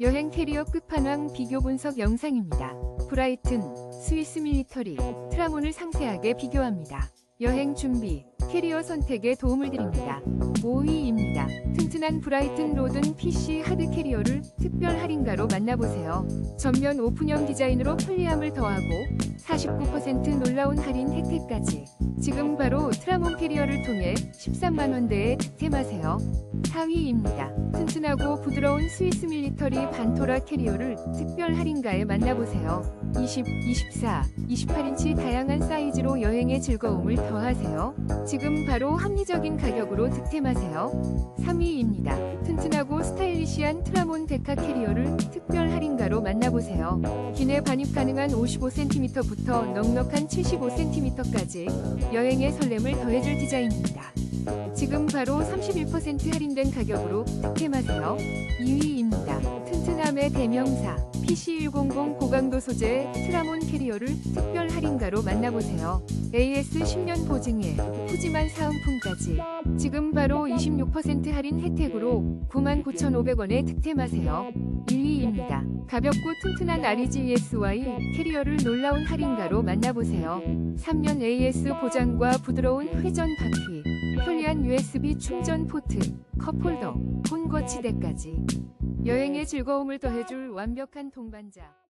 여행 캐리어 끝판왕 비교 분석 영상입니다. 브라이튼, 스위스 밀리터리, 트라몬을 상세하게 비교합니다. 여행 준비, 캐리어 선택에 도움을 드립니다. 5위입니다. 튼튼한 브라이튼 로든 PC 하드 캐리어를 특별 할인가로 만나보세요. 전면 오픈형 디자인으로 편리함을 더하고 49% 놀라운 할인 혜택까지. 지금 바로 트라몬 캐리어를 통해 13만원대에 득템하세요. 4위입니다. 튼튼하고 부드러운 스위스 밀리터리 반토라 캐리어를 특별 할인가에 만나보세요. 20, 24, 28인치 다양한 사이즈로 여행의 즐거움을 더하세요. 지금 바로 합리적인 가격으로 득템하세요. 3위입니다. 튼튼하고 스타일리시한 트라몬 데카 캐리어를 특별 할인가로 만나보세요. 기내 반입 가능한 55cm부터 넉넉한 75cm까지 여행의 설렘을 더해줄 디자인입니다. 지금 바로 31% 할인된 가격으로 득템하세요. 2위입니다. 튼튼함의 대명사 PC100 고강도 소재의 트라몬 캐리어를 특별 할인가로 만나보세요. AS 10년 보증에 푸짐한 사은품까지 지금 바로 26% 할인 혜택으로 99,500원에 득템하세요. 1위입니다. 가볍고 튼튼한 REG ESY 캐리어를 놀라운 할인가로 만나보세요. 3년 AS 보장과 부드러운 회전 바퀴, 편리한 USB 충전 포트, 컵홀더, 폰 거치대까지 여행의 즐거움을 더해줄 완벽한 동반자.